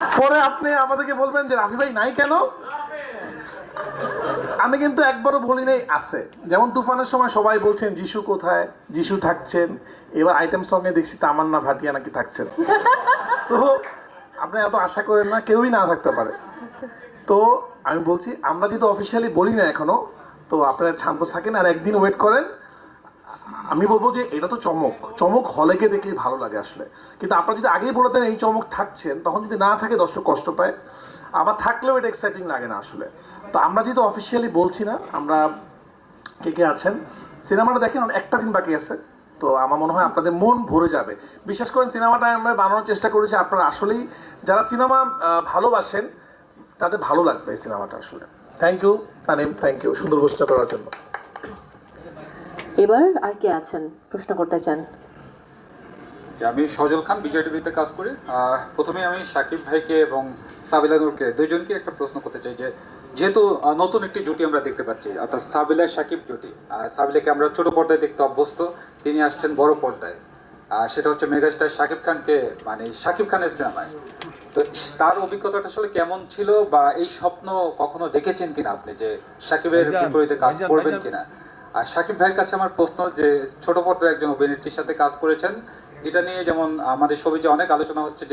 পরে আপনি আমাদেরকে বলবেন যে রাফি ভাই নাই কেন? আমি কিন্তু একবারও বলি নাই, আছে। যেমন তুফানের সময় সবাই বলছেন, যিশু কোথায়? যিশু থাকছেন। এবার আইটেম সঙ্গে দেখছি তামান্না ভাটিয়া নাকি থাকছেন। তো আপনি এত আশা করেন না, কেউই না থাকতে পারে। তো আমি বলছি, আমরা যদি অফিসিয়ালি বলি না এখনও, তো আপনারা শান্ত থাকেন আর একদিন ওয়েট করেন। আমি বলব যে এটা তো চমক। চমক হলে গিয়ে দেখলেই ভালো লাগে আসলে। কিন্তু আপনারা যদি আগেই বলে দেন এই চমক থাকছেন, তখন যদি না থাকে দর্শক কষ্ট পায়। আবার থাকলেও এটা এক্সাইটিং লাগে না আসলে। তো আমরা যেহেতু অফিসিয়ালি বলছি না, আমরা কে কে আছেন? সিনেমাটা দেখেন একটা দিন বাকি আছে। তো আমার মনে হয় আপনাদের মন ভরে যাবে। বিশেষ করেন, সিনেমাটা আমরা বানানোর চেষ্টা করেছি। আপনারা আসলেই যারা সিনেমা ভালোবাসেন, তাদের ভালো লাগবে এই সিনেমাটা আসলে। Thank you Tanim thank you সুন্দর ঘোষণা করার জন্য। এবার আর কে আছেন? প্রশ্ন করতে চান আমি সজল খান বিজয় টিভিতে কাজ করি। প্রথমে আমি সাকিব ভাইকে এবং সাবিলা নূরকে দুইজনকে একটা প্রশ্ন করতে চাই যে যেহেতু নতুন একটি জুটি আমরা দেখতে পাচ্ছি অর্থাৎ সাবিলা সাকিব জুটি। সাবিলাকে আমরা ছোট পর্দায় দেখতে অভ্যস্ত। তিনি আসছেন বড় পর্দায়। সেটা হচ্ছে মেগাস্টার সাকিব খানকে মানে সাকিব খানের সিনেমায় তো তার অভিজ্ঞতাটা আসলে কেমন ছিল বা এই স্বপ্ন কখনো দেখেছেন কিনা আপনি যে সাকিবের বিপরীতে কাজ করবেন কিনা? আর সাকিব ভাইয়ের কাছে আমার প্রশ্ন যে, ছোট পর্দার একজন অভিনেত্রীর সাথে কাজ করেছেন, এটা নিয়ে যেমন আমাদের ছবি যে অনেক আলোচনা হচ্ছে যে